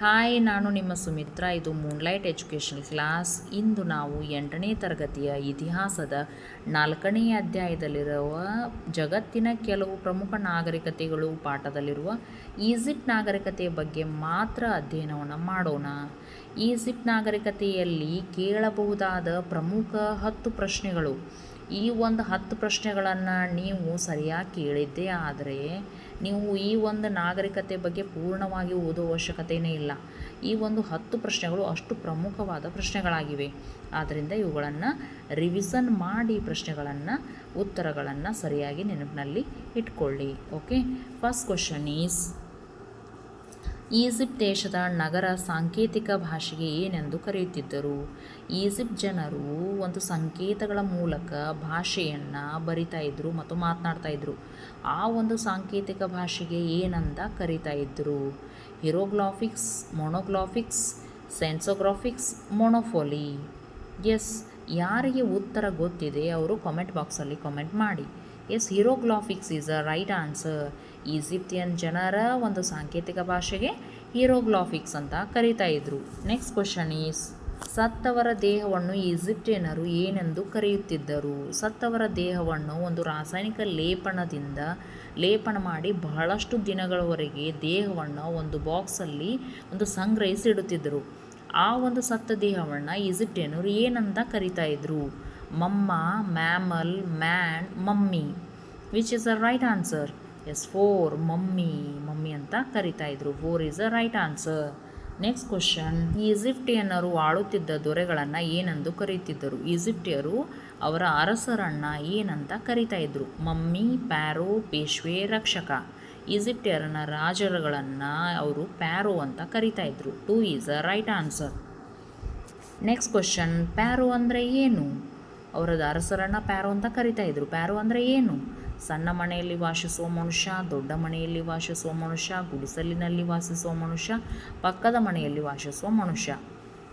Hi, ನಾನು ನಿಮ್ಮ ಸುಮಿತ್ರ. ಇದು ಮೂನ್ಲೈಟ್ ಎಜುಕೇಷನಲ್ ಕ್ಲಾಸ್ ಇಂದು ನಾವು ಎಂಟನೇ ತರಗತಿಯ ಇತಿಹಾಸದ ನಾಲ್ಕನೇ ಅಧ್ಯಾಯದಲ್ಲಿರುವ ಜಗತ್ತಿನ ಕೆಲವು ಪ್ರಮುಖ ನಾಗರಿಕತೆಗಳು ಪಾಠದಲ್ಲಿರುವ ಈಜಿಪ್ಟ್ ನಾಗರಿಕತೆಯ ಬಗ್ಗೆ ಮಾತ್ರ ಅಧ್ಯಯನವನ್ನು ಮಾಡೋಣ. ಈಜಿಪ್ಟ್ ನಾಗರಿಕತೆಯಲ್ಲಿ ಕೇಳಬಹುದಾದ ಪ್ರಮುಖ ಹತ್ತು ಪ್ರಶ್ನೆಗಳು. ಈ ಒಂದು ಹತ್ತು ಪ್ರಶ್ನೆಗಳನ್ನು ನೀವು ಸರಿಯಾಗಿ ಕೇಳಿದ್ದೇ ಆದರೆ ನೀವು ಈ ಒಂದು ನಾಗರಿಕತೆ ಬಗ್ಗೆ ಪೂರ್ಣವಾಗಿ ಓದೋ ಅವಶ್ಯಕತೆಯೇ ಇಲ್ಲ. ಈ ಒಂದು ಹತ್ತು ಪ್ರಶ್ನೆಗಳು ಅಷ್ಟು ಪ್ರಮುಖವಾದ ಪ್ರಶ್ನೆಗಳಾಗಿವೆ. ಆದ್ದರಿಂದ ಇವುಗಳನ್ನು ರಿವಿಸನ್ ಮಾಡಿ ಪ್ರಶ್ನೆಗಳನ್ನು, ಉತ್ತರಗಳನ್ನು ಸರಿಯಾಗಿ ನೆನಪಿನಲ್ಲಿ ಇಟ್ಕೊಳ್ಳಿ. Okay first question is Egypt ದೇಶದ ನಗರ ಸಾಂಕೇತಿಕ ಭಾಷೆಗೆ ಏನೆಂದು ಕರೆಯುತ್ತಿದ್ದರು. ಈಜಿಪ್ಟ್ ಜನರು ಒಂದು ಸಂಕೇತಗಳ ಮೂಲಕ ಭಾಷೆಯನ್ನು ಬರಿತಾ ಇದ್ದರು ಮತ್ತು ಮಾತನಾಡ್ತಾ ಇದ್ದರು ಆ ಒಂದು ಸಾಂಕೇತಿಕ ಭಾಷೆಗೆ ಏನಂತ ಕರೀತಾ ಇದ್ದರು ಹಿರೋಗ್ಲಾಫಿಕ್ಸ್, ಮೊನೋಗ್ಲಾಫಿಕ್ಸ್, ಸೆನ್ಸೋಗ್ರಾಫಿಕ್ಸ್, ಮೊನೋಫೋಲಿ. ಎಸ್, ಯಾರಿಗೆ ಉತ್ತರ ಗೊತ್ತಿದೆ ಅವರು ಕಾಮೆಂಟ್ ಬಾಕ್ಸಲ್ಲಿ ಕಾಮೆಂಟ್ ಮಾಡಿ. Yes, hieroglyphics is a right answer Egyptian ಜನರ ಒಂದು ಸಾಂಕೇತಿಕ ಭಾಷೆಗೆ ಹೀರೋಗ್ಲಾಫಿಕ್ಸ್ ಅಂತ ಕರೀತಾ ಇದ್ರು. ನೆಕ್ಸ್ಟ್ ಕ್ವಶನ್ ಈಸ್ ಸತ್ತವರ ದೇಹವನ್ನು ಈಜಿಪ್ಟಿಯನರು ಏನೆಂದು ಕರೆಯುತ್ತಿದ್ದರು? ಸತ್ತವರ ದೇಹವನ್ನು ಒಂದು ರಾಸಾಯನಿಕ ಲೇಪನದಿಂದ, ಲೇಪನ ಮಾಡಿ ಬಹಳಷ್ಟು ದಿನಗಳವರೆಗೆ ದೇಹವನ್ನು ಒಂದು ಬಾಕ್ಸಲ್ಲಿ ಒಂದು ಸಂಗ್ರಹಿಸಿಡುತ್ತಿದ್ದರು ಆ ಒಂದು ಸತ್ತ ದೇಹವನ್ನು ಈಜಿಪ್ಟಿಯನರು ಏನಂತ ಕರಿತಾ ಇದ್ರು? Mamma, mammal, man, mummy. Which is a right answer yes four, mummy mummy ಅಂತ ಕರಿತಾ ಇದ್ರು. Four is a right answer. Next question, ಈಜಿಪ್ಟಿಯನ್ನರು ಆಳುತ್ತಿದ್ದ ದೊರೆಗಳನ್ನು ಏನೆಂದು ಕರೀತಿದ್ದರು? ಈಜಿಪ್ಟಿಯರು ಅವರ ಅರಸರನ್ನ ಏನಂತ ಕರಿತಾ ಇದ್ರು? ಮಮ್ಮಿ, ಪ್ಯಾರೋ, ಪೇಶ್ವೆ, ರಕ್ಷಕ. ಈಜಿಪ್ಟಿಯರನ ರಾಜರುಗಳನ್ನು ಅವರು ಪ್ಯಾರೋ ಅಂತ ಕರಿತಾ ಇದ್ರು. Two is a right answer. Next question, pharaoh ಅಂದರೆ ಏನು? ಅವರದ ಅರಸರನ್ನು ಪ್ಯಾರೋ ಅಂತ ಕರಿತಾ ಇದ್ರು. ಪ್ಯಾರೋ ಅಂದರೆ ಏನು? ಸಣ್ಣ ಮನೆಯಲ್ಲಿ ವಾಸಿಸುವ ಮನುಷ್ಯ, ದೊಡ್ಡ ಮನೆಯಲ್ಲಿ ವಾಸಿಸುವ ಮನುಷ್ಯ, ಗುಡಿಸಲಿನಲ್ಲಿ ವಾಸಿಸುವ ಮನುಷ್ಯ, ಪಕ್ಕದ ಮನೆಯಲ್ಲಿ ವಾಸಿಸುವ ಮನುಷ್ಯ.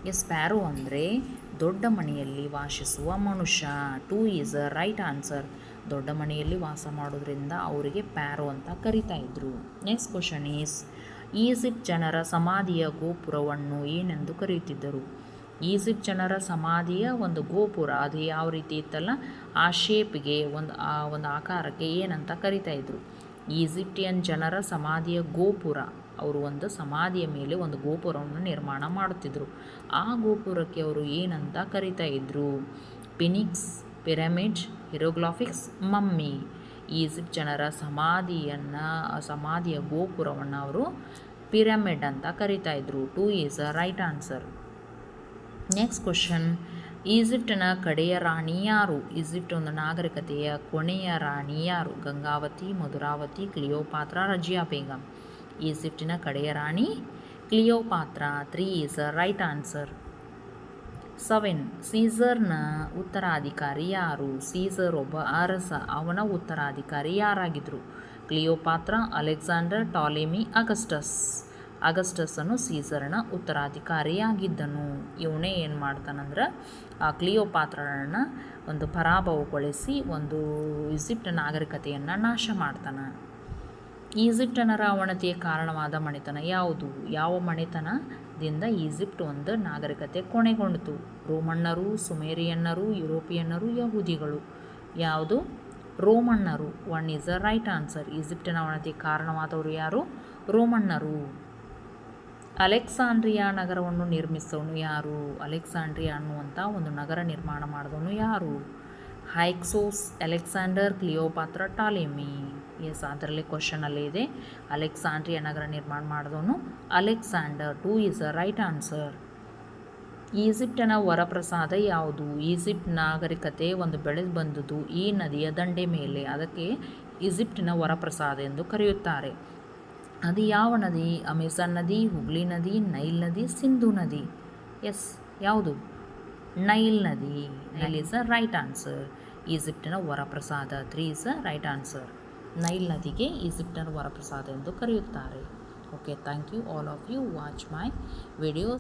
ಎಸ್ ಪ್ಯಾರೋ ಅಂದರೆ ದೊಡ್ಡ ಮನೆಯಲ್ಲಿ ವಾಸಿಸುವ ಮನುಷ್ಯ. Two is a right answer. ದೊಡ್ಡ ಮನೆಯಲ್ಲಿ ವಾಸ ಮಾಡೋದ್ರಿಂದ ಅವರಿಗೆ ಪ್ಯಾರೋ ಅಂತ ಕರಿತಾ ಇದ್ರು. ನೆಕ್ಸ್ಟ್ ಕ್ವಶನ್ ಈಸ್, ಈಜಿಪ್ಟ್ ಜನರ ಸಮಾಧಿಯ ಗೋಪುರವನ್ನು ಏನೆಂದು ಕರೆಯುತ್ತಿದ್ದರು? ಈಜಿಪ್ಟ್ ಜನರ ಸಮಾಧಿಯ ಒಂದು ಗೋಪುರ. ಅದು ಯಾವ ರೀತಿ ಇತ್ತಲ್ಲ? ಆ ಶೇಪ್ಗೆ ಒಂದು, ಆ ಒಂದು ಆಕಾರಕ್ಕೆ ಏನಂತ ಕರಿತಾ ಇದ್ರು. ಈಜಿಪ್ಟಿಯನ್ ಜನರ ಸಮಾಧಿಯ ಗೋಪುರ. ಅವರು ಒಂದು ಸಮಾಧಿಯ ಮೇಲೆ ಒಂದು ಗೋಪುರವನ್ನು ನಿರ್ಮಾಣ ಮಾಡುತ್ತಿದ್ದರು ಆ ಗೋಪುರಕ್ಕೆ ಅವರು ಏನಂತ ಕರಿತಾ ಇದ್ರು? Phoenix pyramid hieroglyphics, mummy. Egypt ಜನರ ಸಮಾಧಿಯನ್ನು, ಸಮಾಧಿಯ ಗೋಪುರವನ್ನು ಅವರು ಪಿರಮಿಡ್ ಅಂತ ಕರಿತಾ ಇದ್ರು. Two is a right answer. Next question ಈಜಿಪ್ಟಿನ ಕಡೆಯ ರಾಣಿ ಯಾರು? ಈಜಿಪ್ಟ್ ಒಂದು ನಾಗರಿಕತೆಯ ಕೊನೆಯ ರಾಣಿ ಯಾರು? ಗಂಗಾವತಿ, ಮಧುರಾವತಿ, ಕ್ಲಿಯೋಪಾತ್ರ, ರಜಿಯಾ ಬೇಗಂ. ಈಜಿಪ್ಟಿನ ಕಡೆಯ ರಾಣಿ Cleopatra. Three is right answer seven ಸೀಸರ್ನ ಉತ್ತರಾಧಿಕಾರಿ ಯಾರು? ಸೀಸರ್ ಒಬ್ಬ ಅರಸ. ಅವನ ಉತ್ತರಾಧಿಕಾರಿ ಯಾರಾಗಿದ್ದರು ಕ್ಲಿಯೋಪಾತ್ರ, ಅಲೆಕ್ಸಾಂಡರ್ ಟಾಲೆಮಿ ಅಗಸ್ಟಸ್ ಅಗಸ್ಟಸನು ಸೀಸರ್ನ ಉತ್ತರಾಧಿಕಾರಿಯಾಗಿದ್ದನು. ಇವನೇ ಏನು ಮಾಡ್ತಾನಂದ್ರೆ, ಆ ಕ್ಲಿಯೋಪಾತ್ರನ ಒಂದು ಪರಾಭವಗೊಳಿಸಿ ಒಂದು ಈಜಿಪ್ಟ್ ನಾಗರಿಕತೆಯನ್ನು ನಾಶ ಮಾಡ್ತಾನೆ. ಈಜಿಪ್ಟನರ ಅವನತಿಯ ಕಾರಣವಾದ ಮಣಿತನ ಯಾವುದು? ಯಾವ ಮಣಿತನದಿಂದ ಈಜಿಪ್ಟ್ ಒಂದು ನಾಗರಿಕತೆ ಕೊನೆಗೊಂಡಿತು? ರೋಮಣ್ಣರು ಸುಮೇರಿಯನ್ನರು, ಯುರೋಪಿಯನ್ನರು, ಯಹೂದಿಗಳು. ಯಾವುದು? ರೋಮಣ್ಣರು one is a right answer ಈಜಿಪ್ಟಿನ ಅವನತಿಗೆ ಕಾರಣವಾದವರು ಯಾರು? ರೋಮನ್ನರು. ಅಲೆಕ್ಸಾಂಡ್ರಿಯಾ ನಗರವನ್ನು ನಿರ್ಮಿಸೋನು ಯಾರು? ಅಲೆಕ್ಸಾಂಡ್ರಿಯಾ ಅನ್ನುವಂಥ ಒಂದು ನಗರ ನಿರ್ಮಾಣ ಮಾಡಿದವನು ಯಾರು? Hyksos Alexander Cleopatra Ptolemy. Yes ಅದರಲ್ಲಿ ಕ್ವಶನಲ್ಲಿ ಇದೆ. ಅಲೆಕ್ಸಾಂಡ್ರಿಯಾ ನಗರ ನಿರ್ಮಾಣ ಮಾಡಿದವನು Alexander. Two is a right answer ಈಜಿಪ್ಟನ ವರಪ್ರಸಾದ ಯಾವುದು? ಈಜಿಪ್ಟ್ ನಾಗರಿಕತೆ ಒಂದು ಬೆಳೆದು ಬಂದದ್ದು ಈ ನದಿಯ ದಂಡೆ ಮೇಲೆ. ಅದಕ್ಕೆ ಈಜಿಪ್ಟಿನ ವರಪ್ರಸಾದ ಎಂದು ಕರೆಯುತ್ತಾರೆ. ಅದು ಯಾವ ನದಿ? ಅಮೆಜಾನ್ ನದಿ ಹುಗ್ಲಿ ನದಿ, ನೈಲ್ ನದಿ, ಸಿಂಧು ನದಿ. ಎಸ್ ಯಾವುದು? ನೈಲ್ ನದಿ. Nile is a right answer ಈಜಿಪ್ಟಿನ ವರಪ್ರಸಾದ. Three is a right answer Nile ನದಿಗೆ ಈಜಿಪ್ಟಿನ ವರಪ್ರಸಾದ ಎಂದು ಕರೆಯುತ್ತಾರೆ. Okay thank you all of you watch my video